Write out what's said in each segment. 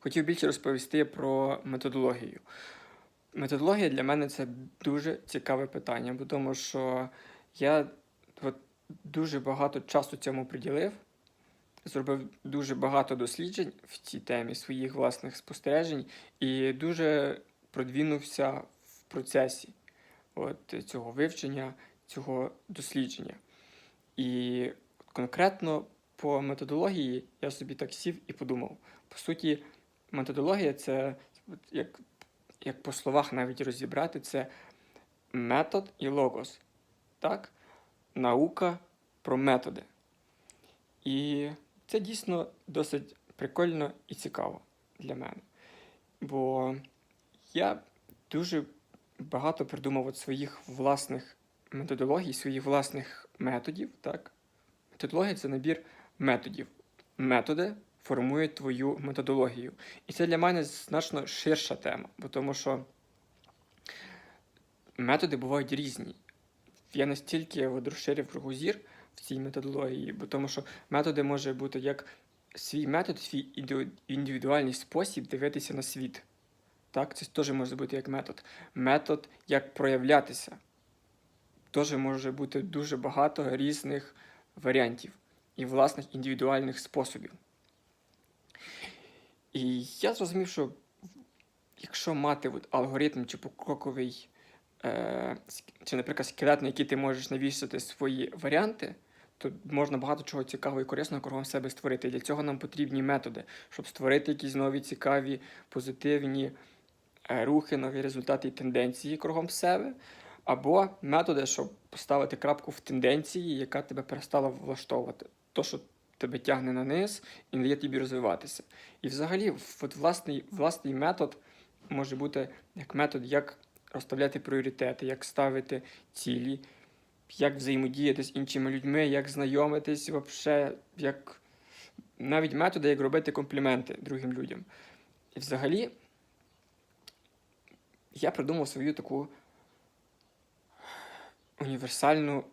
хотів більше розповісти про методологію. Методологія для мене це дуже цікаве питання, бо тому що я от, дуже багато часу цьому приділив, зробив дуже багато досліджень в цій темі своїх власних спостережень і дуже продвинувся в процесі от, цього вивчення, цього дослідження. І конкретно по методології я собі так сів і подумав. По суті, методологія це, як, як по словах навіть розібрати, це метод і логос. Так? Наука про методи. І це дійсно досить прикольно і цікаво для мене. Бо я дуже багато придумав от своїх власних методологій, своїх власних методів. Так? Методологія це набір методів. Методи формують твою методологію. І це для мене значно ширша тема, бо тому що методи бувають різні. Я настільки розширив кругозір в цій методології, бо тому що методи може бути як свій метод, свій індивідуальний спосіб дивитися на світ. Так, це теж може бути як метод. Метод як проявлятися. Теж може бути дуже багато різних варіантів і власних індивідуальних способів. І я зрозумів, що якщо мати от алгоритм чи покроковий, е, чи, наприклад, скелет, на який ти можеш навісити свої варіанти, то можна багато чого цікавого і корисного кругом себе створити. Для цього нам потрібні методи, щоб створити якісь нові цікаві, позитивні е, рухи, нові результати і тенденції кругом себе. Або методи, щоб поставити крапку в тенденції, яка тебе перестала влаштовувати. То, що тебе тягне на низ і не дає тобі розвиватися. І взагалі, от власний, власний метод може бути як метод, як розставляти пріоритети, як ставити цілі, як взаємодіяти з іншими людьми, як знайомитись, вообще, як навіть методи, як робити компліменти другим людям. І взагалі, я придумав свою таку універсальну,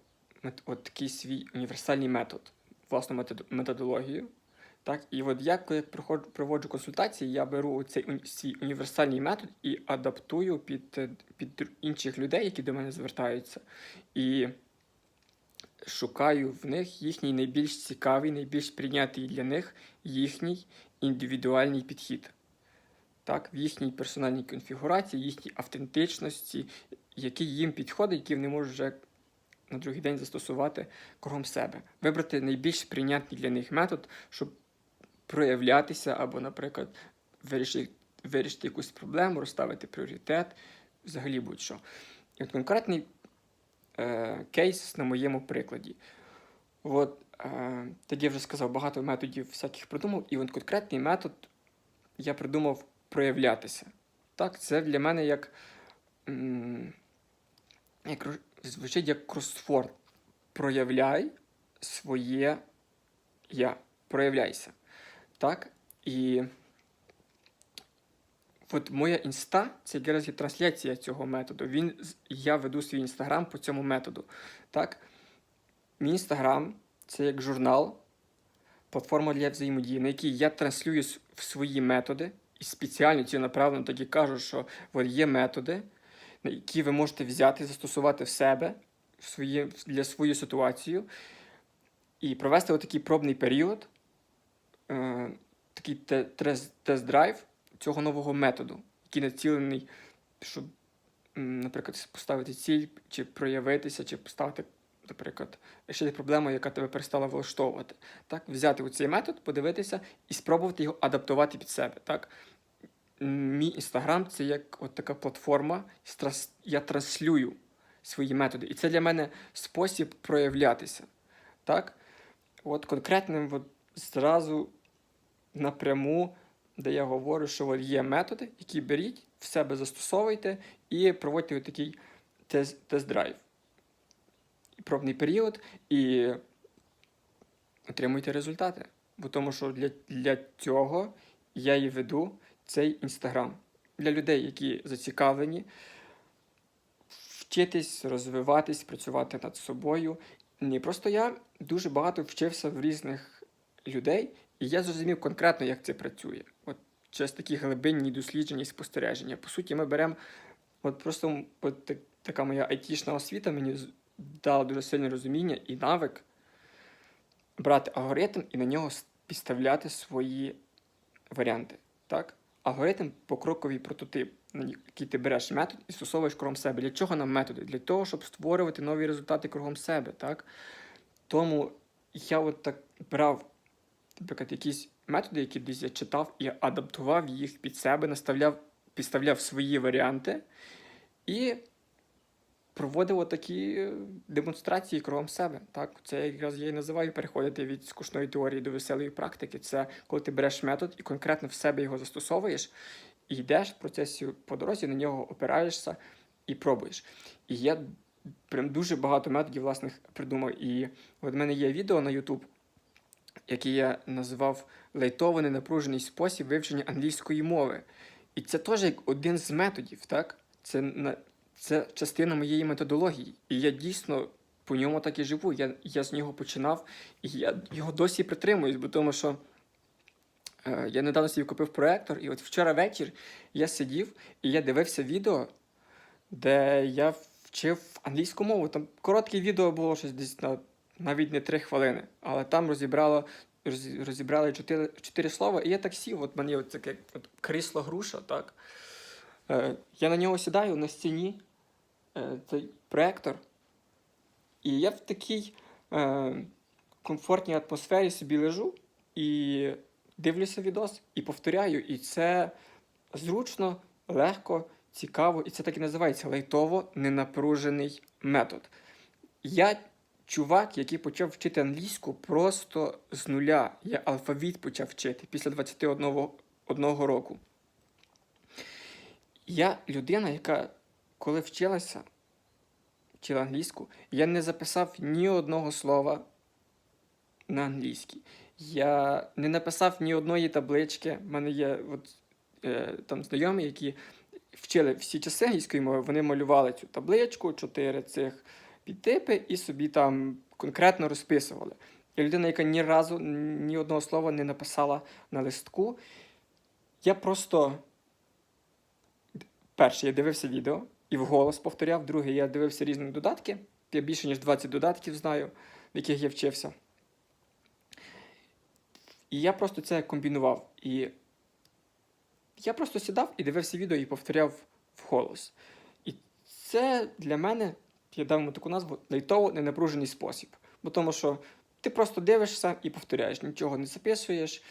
от такий свій універсальний метод, власну метод- методологію. Так, і от я, коли проходжу, проводжу консультації, я беру цей свій універсальний метод і адаптую під, під інших людей, які до мене звертаються, і шукаю в них їхній найбільш цікавий, найбільш прийнятий для них їхній індивідуальний підхід. Так, в їхній персональній конфігурації, їхній автентичності, який їм підходить, які вони можуть вже на другий день застосувати кругом себе. Вибрати найбільш прийнятний для них метод, щоб проявлятися або, наприклад, вирішити, вирішити якусь проблему, розставити пріоритет, взагалі будь-що. І от конкретний е, кейс на моєму прикладі. От, е, тоді я вже сказав, багато методів всяких придумав, і от конкретний метод я придумав проявлятися. Так, це для мене як, як звучить як кросфорд. Проявляй своє я. Проявляйся. Так? І от моя інста це якраз є трансляція цього методу. Він, я веду свій інстаграм по цьому методу. Так? Мій інстаграм це як журнал, платформа для взаємодії, на якій я транслюю в свої методи і спеціально ціленаправленно тоді кажу, що от є методи, які ви можете взяти, застосувати в себе в своє, для свою ситуацію і провести отакий пробний період, е, такий тест-драйв цього нового методу, який націлений, щоб, наприклад, поставити ціль, чи проявитися, чи поставити, наприклад, рішити проблему, яка тебе перестала влаштовувати. Так, взяти цей метод, подивитися і спробувати його адаптувати під себе. Так? Мій інстаграм це як от така платформа, я транслюю свої методи. І це для мене спосіб проявлятися. Так? От конкретним от зразу напряму, де я говорю, що от є методи, які беріть, в себе застосовуйте і проводьте такий тест- тест-драйв. Пробний період, і отримуйте результати. Бо тому що для, для цього я і веду цей інстаграм. Для людей, які зацікавлені вчитись, розвиватись, працювати над собою. Не просто я дуже багато вчився в різних людей, і я зрозумів конкретно, як це працює. От через такі глибинні дослідження і спостереження. По суті, ми беремо, от просто от така моя айтішна освіта мені дала дуже сильне розуміння і навик брати алгоритм і на нього підставляти свої варіанти. Так? Алгоритм покроковий прототип, на який ти береш метод і стосовуєш кругом себе. Для чого нам методи? Для того, щоб створювати нові результати кругом себе. Так? Тому я от так брав, наприклад, якісь методи, які десь я читав, і адаптував їх під себе, наставляв, підставляв свої варіанти і проводив такі е, демонстрації кругом себе. Так? Це якраз я і називаю переходити від скучної теорії до веселої практики. Це коли ти береш метод і конкретно в себе його застосовуєш, і йдеш в процесі по дорозі, на нього опираєшся і пробуєш. І я прям дуже багато методів власних придумав. І от в мене є відео на YouTube, яке я назвав лейтований напружений спосіб вивчення англійської мови. І це теж як один з методів, так? Це, це частина моєї методології. І я дійсно по ньому так і живу. Я, я з нього починав, і я його досі притримуюсь, бо тому що е, я недавно собі купив проектор, і от вчора вечір я сидів і я дивився відео, де я вчив англійську мову. Там коротке відео було щось десь на навіть не три хвилини, але там розібрало. Розібрали чотири, чотири слова, і я так сів. От мені от таке от крісло груша, так. Е, я на нього сідаю на стіні, цей проектор, і я в такій е, комфортній атмосфері собі лежу і дивлюся відос, і повторяю. І це зручно, легко, цікаво, і це так і називається лайтово ненапружений метод. Я чувак, який почав вчити англійську просто з нуля. Я алфавіт почав вчити після 21 одного року. Я людина, яка коли вчилася, вчила англійську, я не записав ні одного слова на англійській. Я не написав ні одної таблички. У мене є от, е, там знайомі, які вчили всі часи англійської мови, вони малювали цю табличку, чотири цих підтипи і собі там конкретно розписували. Я людина, яка ні разу ні одного слова не написала на листку. Я просто перше, я дивився відео і вголос повторяв. Друге, я дивився різні додатки. Я більше ніж 20 додатків знаю, в яких я вчився. І я просто це комбінував. І я просто сідав і дивився відео і повторяв вголос. І це для мене, я дав йому таку назву, лайтово ненапружений спосіб. Бо тому що ти просто дивишся і повторяєш, нічого не записуєш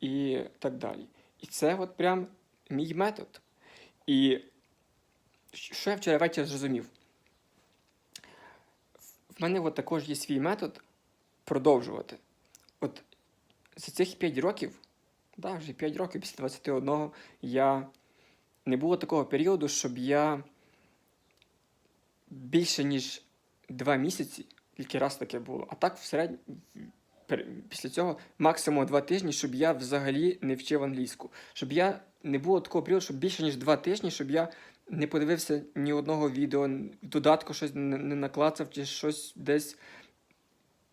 і так далі. І це от прям мій метод. І що я вчора ввечері зрозумів? В мене от також є свій метод продовжувати. От за цих 5 років, да, вже 5 років після 21 я не було такого періоду, щоб я більше ніж 2 місяці, тільки раз таке було. А так в середньому після цього максимум 2 тижні, щоб я взагалі не вчив англійську. Щоб я не було такого періоду, щоб більше ніж 2 тижні, щоб я не подивився ні одного відео, додатку щось не, не наклацав, чи щось десь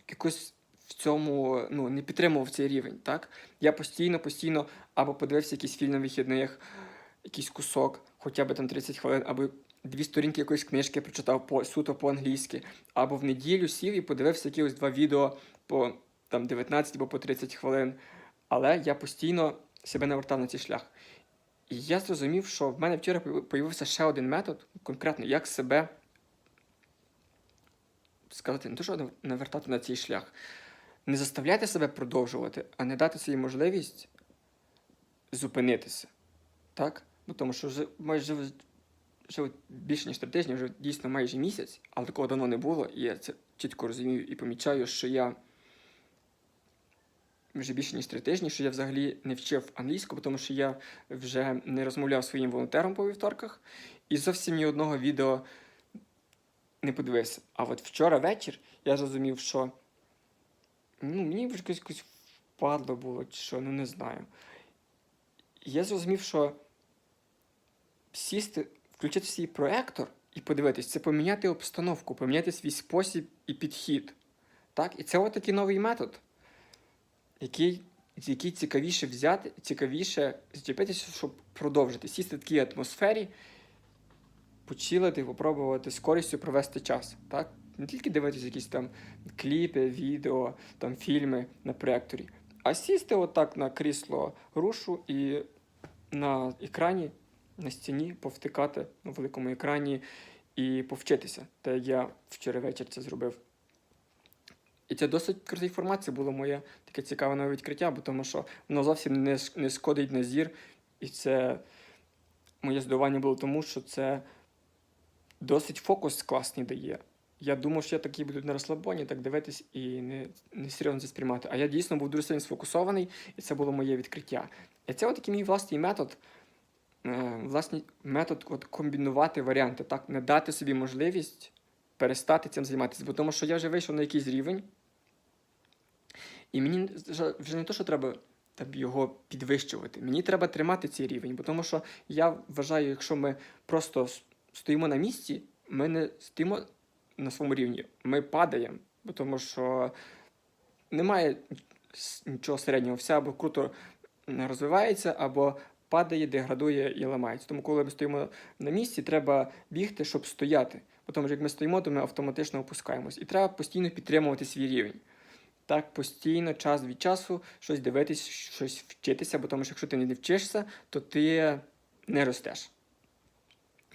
якось в цьому ну, не підтримував цей рівень. Так? Я постійно, постійно або подивився якийсь фільм на вихідних, якийсь кусок, хоча б там 30 хвилин, або дві сторінки якоїсь книжки прочитав по, суто по-англійськи, або в неділю сів і подивився якихось два відео по там, 19 або по 30 хвилин. Але я постійно себе навертав на цей шлях. І я зрозумів, що в мене вчора появився ще один метод, конкретно, як себе сказати, не то, що навертати на цей шлях. Не заставляти себе продовжувати, а не дати собі можливість зупинитися. Так? Ну, тому що вже майже вже більше ніж три тижні, вже дійсно майже місяць, але такого давно не було, і я це чітко розумію і помічаю, що я вже більше ніж три тижні, що я взагалі не вчив англійську, тому що я вже не розмовляв своїм волонтером по вівторках, і зовсім ні одного відео не подивився. А от вчора вечір я зрозумів, що ну, мені вже якось, впадло було, чи що, ну не знаю. Я зрозумів, що сісти, включити свій проектор і подивитись, це поміняти обстановку, поміняти свій спосіб і підхід. Так? І це от такий новий метод, який який цікавіше взяти, цікавіше зачепитися, щоб продовжити. Сісти в такій атмосфері, почилити, попробувати з користю провести час. Так? Не тільки дивитися якісь там кліпи, відео, там фільми на проекторі, а сісти отак на крісло грушу і на екрані, на стіні повтикати на великому екрані і повчитися. Та як я вчора вечір це зробив. І це досить крутий формат, це було моє таке цікаве нове відкриття, бо тому що воно зовсім не, не шкодить на зір. І це моє здивування було тому, що це досить фокус класний дає. Я думав, що я такий буду на розслабоні, так дивитись і не, не серйозно це сприймати. А я дійсно був дуже сильно сфокусований, і це було моє відкриття. І це такий мій власний метод, е, власний метод от комбінувати варіанти, так, не дати собі можливість перестати цим займатися. Бо тому що я вже вийшов на якийсь рівень, і мені вже- не то, що треба там, його підвищувати. Мені треба тримати цей рівень, бо тому що я вважаю, якщо ми просто стоїмо на місці, ми не стоїмо на своєму рівні, ми падаємо, бо тому що немає нічого середнього, все або круто розвивається, або падає, деградує і ламається. Тому, коли ми стоїмо на місці, треба бігти, щоб стояти. Бо тому що як ми стоїмо, то ми автоматично опускаємось. І треба постійно підтримувати свій рівень. Так, постійно, час від часу, щось дивитись, щось вчитися, бо тому що якщо ти не вчишся, то ти не ростеш.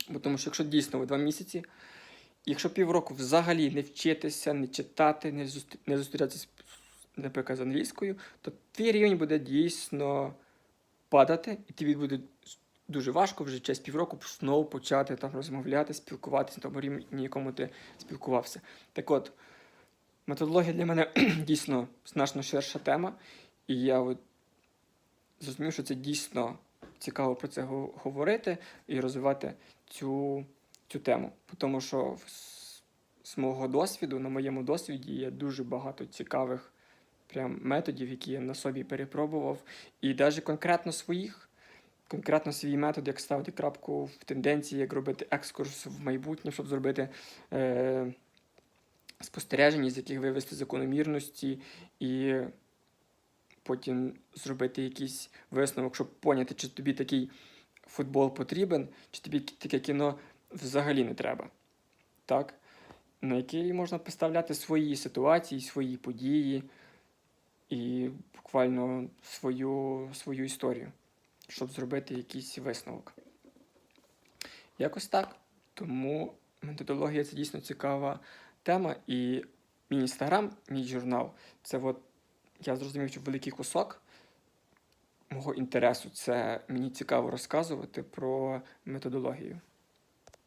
Бо тому що якщо дійсно ви два місяці, якщо півроку взагалі не вчитися, не читати, не, зустрі... не зустрічатися, наприклад, з англійською, то твій рівень буде дійсно падати, і тобі буде дуже важко вже через півроку знову почати там розмовляти, спілкуватися на тому рівні, якому ти спілкувався. Так от, методологія для мене дійсно значно ширша тема, і я от зрозумів, що це дійсно цікаво про це говорити і розвивати цю, цю тему. Тому що з, з мого досвіду, на моєму досвіді є дуже багато цікавих прям методів, які я на собі перепробував, і навіть конкретно своїх. Конкретно свій метод, як ставити крапку в тенденції, як робити екскурс в майбутнє, щоб зробити е, спостереження, з яких вивести закономірності, і потім зробити якийсь висновок, щоб поняти, чи тобі такий футбол потрібен, чи тобі таке кіно взагалі не треба. Так? На який можна представляти свої ситуації, свої події і буквально свою, свою історію, щоб зробити якийсь висновок. Якось так. Тому методологія це дійсно цікава тема. І мій інстаграм, мій журнал, це от я зрозумів, що великий кусок мого інтересу це мені цікаво розказувати про методологію.